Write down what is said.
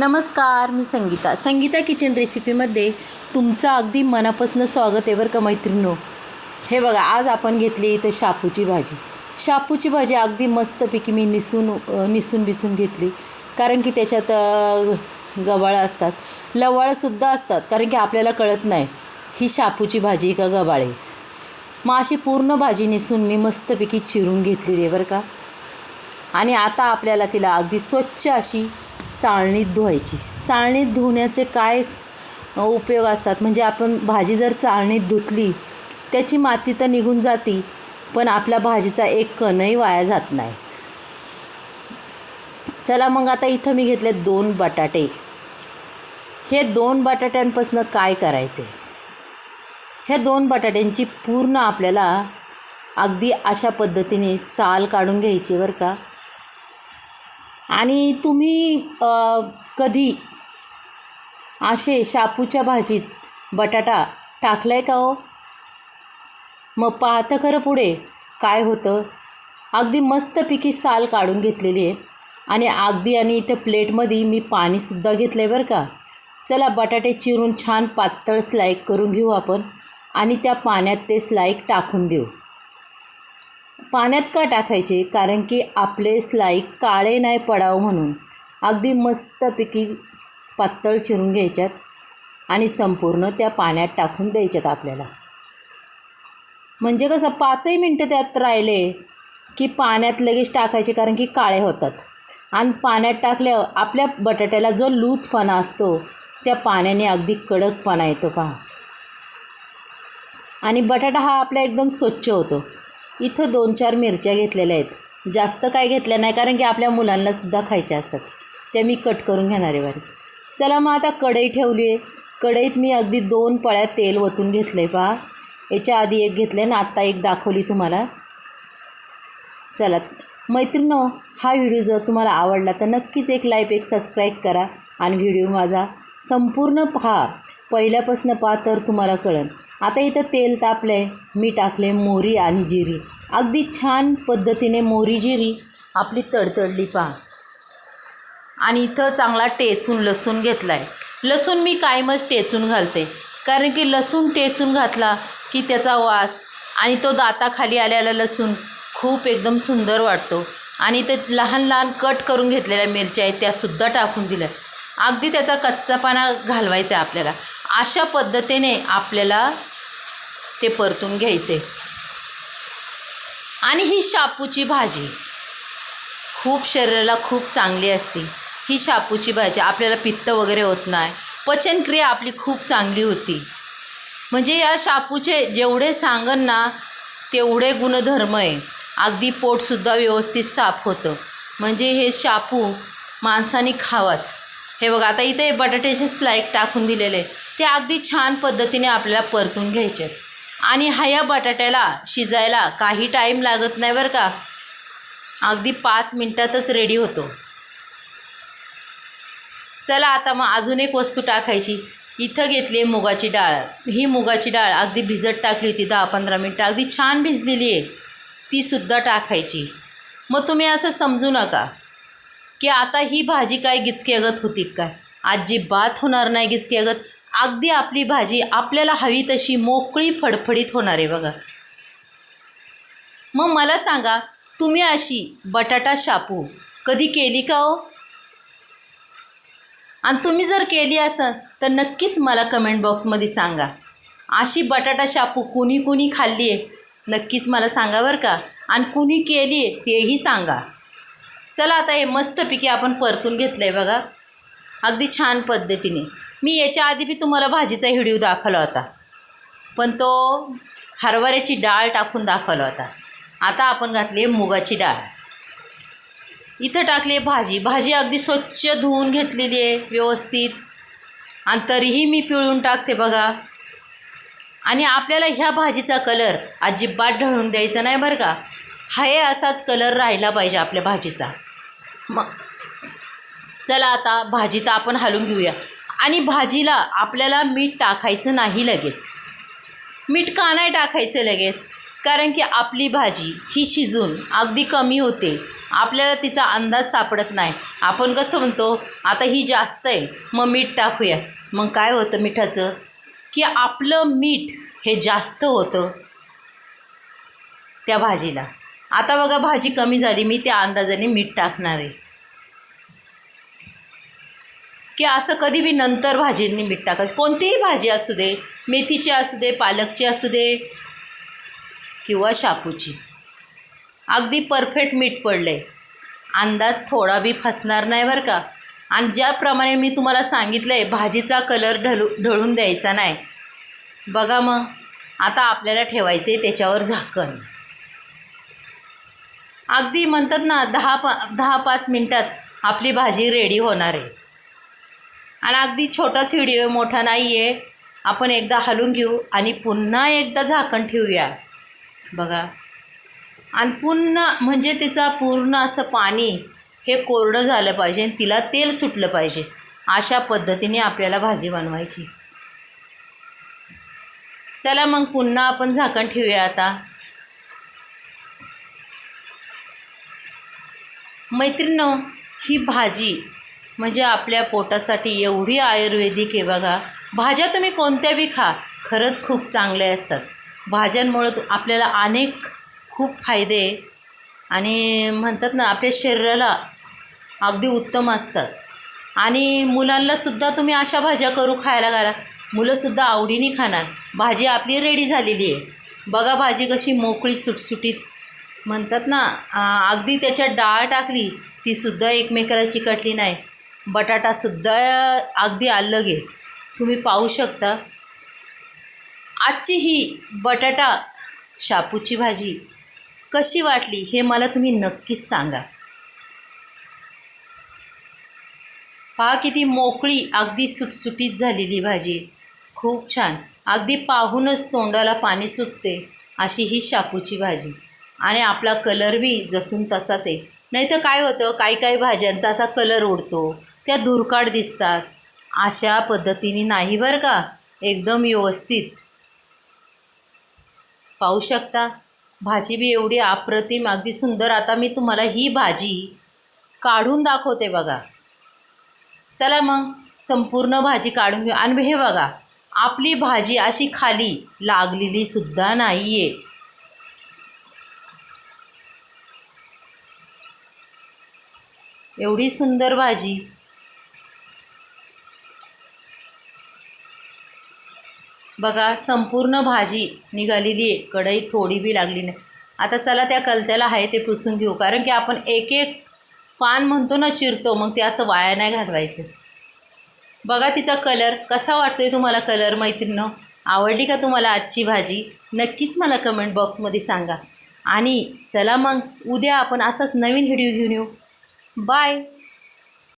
नमस्कार मी संगीता. संगीता किचन रेसिपीमध्ये तुमचं अगदी मनापासून स्वागत आहे बरं का मैत्रिणो हे बघा आज आपण घेतली इथं शापूची भाजी. शापूची भाजी अगदी मस्तपैकी मी निसून निसून बिसून घेतली. कारण की त्याच्यात अ, गवाळं असतात. लवाळंसुद्धा असतात कारण की आपल्याला कळत नाही ही शापूची भाजी का गवाळे मग अशी पूर्ण भाजी निसून मी मस्तपैकी चिरून घेतलेली आहे बरं का. आणि आता आपल्याला तिला अगदी स्वच्छ अशी चाळणीत धुवायची. चाळणीत धुण्याचे काय उपयोग असतात? म्हणजे आपण भाजी जर चाळणीत धुतली त्याची माती तर निघून जाती पण आपल्या भाजीचा एक कणही वाया जात नाही. चला मग आता इथं मी घेतले दोन बटाटे. हे दोन बटाट्यांपासून काय करायचे? ह्या दोन बटाट्यांची पूर्ण आपल्याला अगदी अशा पद्धतीने साल काढून घ्यायची बरं का. आणि तुम्ही कधी असे शापूच्या भाजीत बटाटा टाकला आहे का हो? मग पाहतं खरं पुढे काय होतं. अगदी मस्तपैकी साल काढून घेतलेली आहे. आणि अगदी आणि इथं प्लेटमध्ये मी पाणीसुद्धा घेतलं आहे बरं का. चला बटाटे चिरून छान पातळ स्लाईक करून घेऊ आपण. आणि त्या पाण्यात ते स्लाईक टाकून देऊ. पाण्यात का टाकायचे? कारण की आपले स्लाईक काळे नाही पडावं म्हणून. अगदी मस्तपैकी पातळ चिरून घ्यायच्यात आणि संपूर्ण त्या पाण्यात टाकून द्यायच्यात आपल्याला. म्हणजे कसं पाचही मिनटं त्यात राहिले की पाण्यात लगेच टाकायचे कारण की काळे होतात. आणि पाण्यात टाकल्यावर आपल्या बटाट्याला जो लूजपणा असतो त्या पाण्याने अगदी कडकपणा येतो पहा. आणि बटाटा हा आपला एकदम स्वच्छ होतो. इथं दोन चार मिरच्या घेतलेल्या आहेत. जास्त काय घेतल्या नाही कारण की आपल्या मुलांनासुद्धा खायच्या असतात. त्या मी कट करून घेणार आहे बारी चला मग आता कढई ठेवली आहे. कढईत मी अगदी दोन पळ्या तेल ओतून घेतलं आहे पहा. याच्या आधी एक घेतलं आहे ना आत्ता एक दाखवली तुम्हाला. चला मैत्रिणो हा व्हिडिओ जर तुम्हाला आवडला तर नक्कीच एक लाईक एक सबस्क्राईब करा आणि व्हिडिओ माझा संपूर्ण पहा. पहिल्यापासून पहा तर तुम्हाला कळन. आता इथं तेल तापलं आहे मी टाकले मोरी आणि जिरी. अगदी छान पद्धतीने मोरी जिरी आपली तडतडली पहा. आणि इथं चांगला टेचून लसूण घेतला आहे लसूण मी कायमच टेचून घालते. कारण की लसूण टेचून घातला की त्याचा वास आणि तो दाताखाली आलेला लसूण खूप एकदम सुंदर वाटतो. आणि ते लहान लहान कट करून घेतलेल्या मिरच्या आहेत त्यासुद्धा टाकून दिल्या अगदी त्याचा कच्चापणा घालवायचा आहे आपल्याला. अशा पद्धतीने आपल्याला ते परतून घ्यायचे. आणि ही शापूची भाजी. खूप शरीराला खूप चांगली असते. ही शापूची भाजी आपल्याला पित्त वगैरे होत नाही. पचनक्रिया आपली खूप चांगली होती. म्हणजे या शापूचे जेवढे सांगन ना तेवढे गुणधर्म आहे. अगदी पोटसुद्धा व्यवस्थित साफ होतं. म्हणजे हे शापू माणसाने खावाच. हे बघा आता इथे बटाट्याचे स्लाईक टाकून दिलेले. ते अगदी छान पद्धतीने आपल्याला परतून घ्यायचे आहेत. आणि हा या बटाट्याला शिजायला काही टाईम लागत नाही बरं का. अगदी पाच मिनटातच रेडी होतो. चला आता मग अजून एक वस्तू टाकायची. इथं घेतली आहे मुगाची डाळ. ही मुगाची डाळ अगदी भिजत टाकली होती दहा पंधरा मिनटं. अगदी छान भिजलेली आहे तीसुद्धा टाकायची. मग तुम्ही असं समजू नका की आता ही भाजी काय गिचक्यागत होती काय? अजिबात होणार नाही गिचक्यागत अगदी आपली भाजी आपल्याला हवी तशी मोकळी फडफडीत होणार आहे बघा. मग मला सांगा तुम्ही अशी बटाटा शापू कधी केली का हो? आणि तुम्ही जर केली असाल तर नक्कीच मला कमेंट बॉक्समध्ये सांगा. अशी बटाटा शापू कुणी कुणी खाल्ली आहे? नक्कीच मला सांगा बरं का. आणि कुणी केली आहे तेही सांगा. चला आता हे मस्तपैकी आपण परतून घेतलं आहे बघा. अगदी छान पद्धतीने. मी याच्या आधी बी तुम्हाला भाजीचा व्हिडिओ दाखवला होता. पण तो हरभऱ्याची डाळ टाकून दाखवला होता. आता आपण घातली आहे मुगाची डाळ. इथं टाकली आहे भाजी. भाजी अगदी स्वच्छ धुवून घेतलेली आहे व्यवस्थित. आणि तरीही मी पिळून टाकते बघा. आणि आपल्याला ह्या भाजीचा कलर अजिबात ढळून द्यायचा नाही बरं का. हाय असाच कलर राहिला पाहिजे आपल्या भाजीचा. मग चला आता भाजी तर आपण हलून घेऊया. आणि भाजीला आपल्याला मीठ टाकायचं नाही लगेच. मीठ का नाही टाकायचं लगेच? कारण की आपली भाजी ही शिजून अगदी कमी होते. आपल्याला तिचा अंदाज सापडत नाही. आपण कसं म्हणतो आता ही जास्त आहे मग मीठ टाकूया. मग काय होतं मिठाचं? की आपलं मीठ हे जास्त होतं त्या भाजीला. आता बघा भाजी कमी झाली मी त्या अंदाजाने मीठ टाकणार आहे. की असं कधी बी नंतर भाजींनी मीठ टाकायचं. कोणतीही भाजी असू दे मेथीची असू दे पालकची असू दे किंवा शापूची. अगदी परफेक्ट मीठ पडलं आहे अंदाज थोडा बी फसणार नाही बरं का. आणि ज्याप्रमाणे मी तुम्हाला सांगितलं आहे भाजीचा कलर ढलू ढळून द्यायचा नाही. बघा मग आता आपल्याला ठेवायचं आहे त्याच्यावर झाकण. अगदी म्हणतात ना दहा पा दहा पाच मिनटात आपली भाजी रेडी होणार आहे. आणि अगदी छोटाच व्हिडिओ मोठा नाही आहे आपण एकदा हलवून घेऊ आणि पुन्हा एकदा झाकण ठेवूया. बघा. आणि पुन्हा म्हणजे तिचा पूर्ण असं पाणी हे कोरडं झालं पाहिजे आणि तिला तेल सुटलं पाहिजे अशा पद्धतीने आपल्याला भाजी बनवायची. चला मग पुन्हा आपण झाकण ठेवूया आता. मैत्रिणो ही भाजी म्हणजे आपल्या पोटासाठी एवढी आयुर्वेदिक आहे बघा. भाज्या तुम्ही कोणत्या बी खा खरंच खूप चांगल्या असतात. भाज्यांमुळं आपल्याला अनेक खूप फायदे आणि म्हणतात ना आपल्या शरीराला अगदी उत्तम असतात. आणि मुलांनासुद्धा तुम्ही अशा भाज्या करू खायला घाला. मुलंसुद्धा आवडीने खाणार. भाजी आपली रेडी झालेली आहे. बघा भाजी कशी मोकळी सुटसुटीत. म्हणतात ना अगदी त्याच्यात डाळ टाकली तीसुद्धा एकमेकाला चिकटली नाही. बटाटासुद्धा अगदी अलग आहे. तुम्ही पाहू शकता. आजची ही बटाटा शापूची भाजी कशी वाटली हे मला तुम्ही नक्कीच सांगा. पहा किती मोकळी अगदी सुटसुटीत झालेली भाजी. खूप छान. अगदी पाहूनच तोंडाला पाणी सुटते अशी ही शापूची भाजी. आणि आपला कलर बी जसून तसाच आहे. नाही तर काय होतं? काही काही भाज्यांचा असा कलर उडतो. त्या धुरकाट दिसतात. अशा पद्धतीने नाही बरं का? एकदम व्यवस्थित. पाहू शकता? भाजी बी एवढी अप्रतिम अगदी सुंदर. आता मी तुम्हाला ही भाजी काढून दाखवते बघा. चला मग संपूर्ण भाजी काढून घेऊ. आणि हे बघा आपली भाजी अशी खाली लागलेली सुद्धा नाही आहे एवढी सुंदर भाजी. बघा संपूर्ण भाजी निघालेली आहे. कढई थोडी बी लागली नाही. आता चला त्या कलत्याला आहे ते पुसून घेऊ. कारण की आपण एक एक पान म्हणतो ना चिरतो. मग ते असं वाया नाही घालवायचं. बघा तिचा कलर कसा वाटतोय तुम्हाला कलर मैत्रिणं आवडली का तुम्हाला आजची भाजी? नक्कीच मला कमेंट बॉक्समध्ये सांगा. आणि चला मग उद्या आपण असाच नवीन व्हिडिओ घेऊन येऊ. बाय!